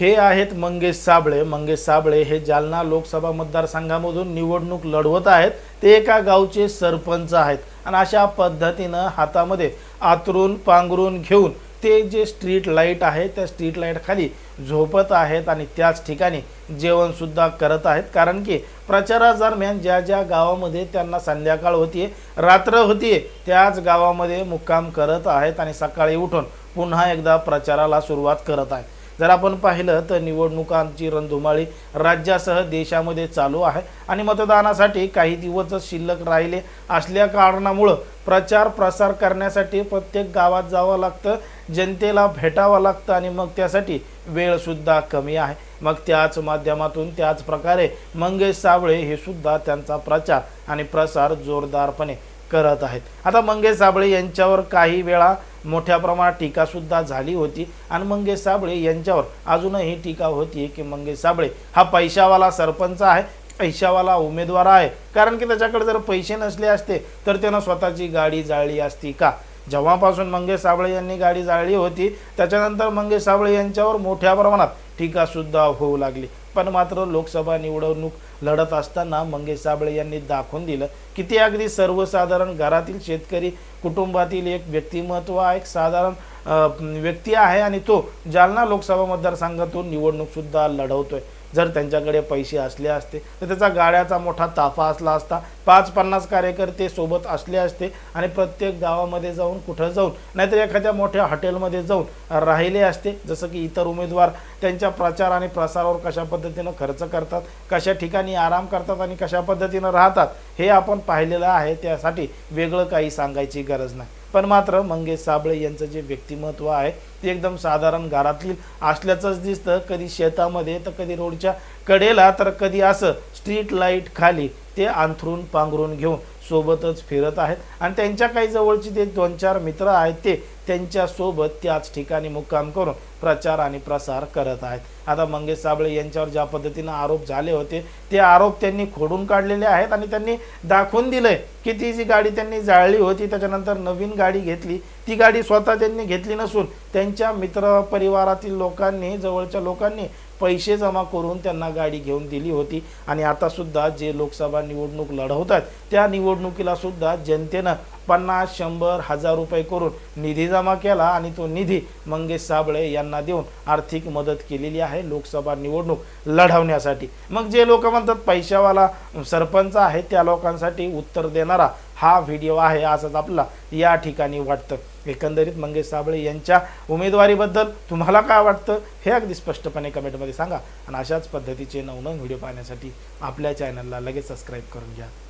हे आहेत मंगेश साबळे. मंगेश साबळे हे जालना लोकसभा मतदारसंघामधून निवडणूक लढवत आहेत. ते एका गावचे सरपंच आहेत. आणि अशा पद्धतीनं हातामध्ये आतरून पांघरून घेऊन ते जे स्ट्रीट लाइट आहे त्या स्ट्रीट लाईटखाली झोपत आहेत आणि त्याच ठिकाणी जेवणसुद्धा करत आहेत. कारण की प्रचारादरम्यान ज्या ज्या गावामध्ये त्यांना संध्याकाळ होतीये रात्र होतीये त्याच गावामध्ये मुक्काम करत आहेत आणि सकाळी उठून पुन्हा एकदा प्रचाराला सुरुवात करत आहेत. जर आपण पाहिलं तर निवडणुकांची रणधुमाळी राज्यासह देशामध्ये चालू आहे आणि मतदानासाठी काही दिवसच शिल्लक राहिले असल्या कारणामुळं प्रचार प्रसार करण्यासाठी प्रत्येक गावात जावं लागतं जनतेला भेटावं लागतं आणि मग त्यासाठी वेळसुद्धा कमी आहे. मग त्याच माध्यमातून त्याच प्रकारे मंगेश साबळे हे सुद्धा त्यांचा प्रचार आणि प्रसार जोरदारपणे करत आहेत. आता मंगेश साबळे यांच्यावर काही वेळा मोठ्या प्रमाणात टीकासुद्धा झाली होती. आणि मंगेश साबळे यांच्यावर अजूनही टीका होती की मंगेश साबळे हा पैशावाला सरपंच आहे पैशावाला उमेदवार आहे. कारण की त्याच्याकडे जर पैसे नसले असते तर त्यानं स्वतःची गाडी जाळली असती का? जेव्हापासून मंगेश साबळे यांनी गाडी जाळली होती त्याच्यानंतर मंगेश साबळे यांच्यावर मोठ्या प्रमाणात टीकासुद्धा होऊ लागली. पण मात्र लोकसभा निवडणूक लढत असताना मंगेश साबळे यांनी दाखवून दिलं की ते अगदी सर्वसाधारण घरातील शेतकरी कुटुंबातील एक व्यक्तिमत्व आहे एक साधारण व्यक्ती आहे आणि तो जालना लोकसभा मतदारसंघातून निवडणूकसुद्धा लढवतोय. जर त्यांच्याकडे पैसे असले असते तर त्याचा गाड्याचा मोठा ताफा असला असता पाच पन्नास कार्यकर्ते सोबत असले असते आणि प्रत्येक गावामध्ये जाऊन कुठं जाऊन नाहीतर एखाद्या मोठ्या हॉटेलमध्ये जाऊन राहिले असते. जसं की इतर उमेदवार त्यांच्या प्रचार आणि प्रसारावर कशा पद्धतीनं खर्च करतात कशा ठिकाणी आराम करतात आणि कशा पद्धतीनं राहतात हे आपण पाहिलेलं आहे. त्यासाठी वेगळं काही सांगायची गरज नाही. पण मात्र मंगेश साबळे यांचं जे व्यक्तिमत्व आहे ते एकदम साधारण घरातील असल्याचंच दिसतं. कधी शेतामध्ये तर कधी रोडच्या कडेला तर कधी असं स्ट्रीट लाइट खाली ते अंथरून पांघरून घेऊन सोबतच फिरत आहेत. आणि त्यांच्या काही जवळचे ते दोन चार मित्र आहेत ते त्यांच्यासोबत त्याच ठिकाणी मुक्काम करून प्रचार आणि प्रसार करत आहेत. आता मंगेश साबळे यांच्यावर ज्या पद्धतीनं आरोप झाले होते ते आरोप त्यांनी खोडून काढलेले आहेत आणि त्यांनी दाखवून दिलंय की ती जी गाडी त्यांनी जाळली होती त्याच्यानंतर नवीन गाडी घेतली. ती गाडी स्वतः त्यांनी घेतली नसून त्यांच्या मित्र परिवारातील लोकांनी जवळच्या लोकांनी पैसे जमा करून त्यांना गाडी घेऊन दिली होती. आणि आतासुद्धा जे लोकसभा निवडणूक लढवतात त्या निवडणुकीलासुद्धा जनतेनं पन्नास शंभर हजार रुपये करून निधी जमा केला आणि तो निधी मंगेश साबळे यांना देऊन आर्थिक मदत केलेली आहे लोकसभा निवडणूक लढवण्यासाठी. मग जे लोक म्हणतात पैशावाला सरपंच आहे त्या लोकांसाठी उत्तर देणारा हा व्हिडिओ आहे असंच आपला या ठिकाणी वाटतं. एकंदरीत मंगेश साबळे यांच्या उमेदवारीबद्दल तुम्हाला काय वाटतं हे अगदी स्पष्टपणे कमेंटमध्ये सांगा. आणि अशाच पद्धतीचे नवनवीन व्हिडिओ पाहण्यासाठी आपल्या चॅनलला लगेच सबस्क्राईब करून घ्या.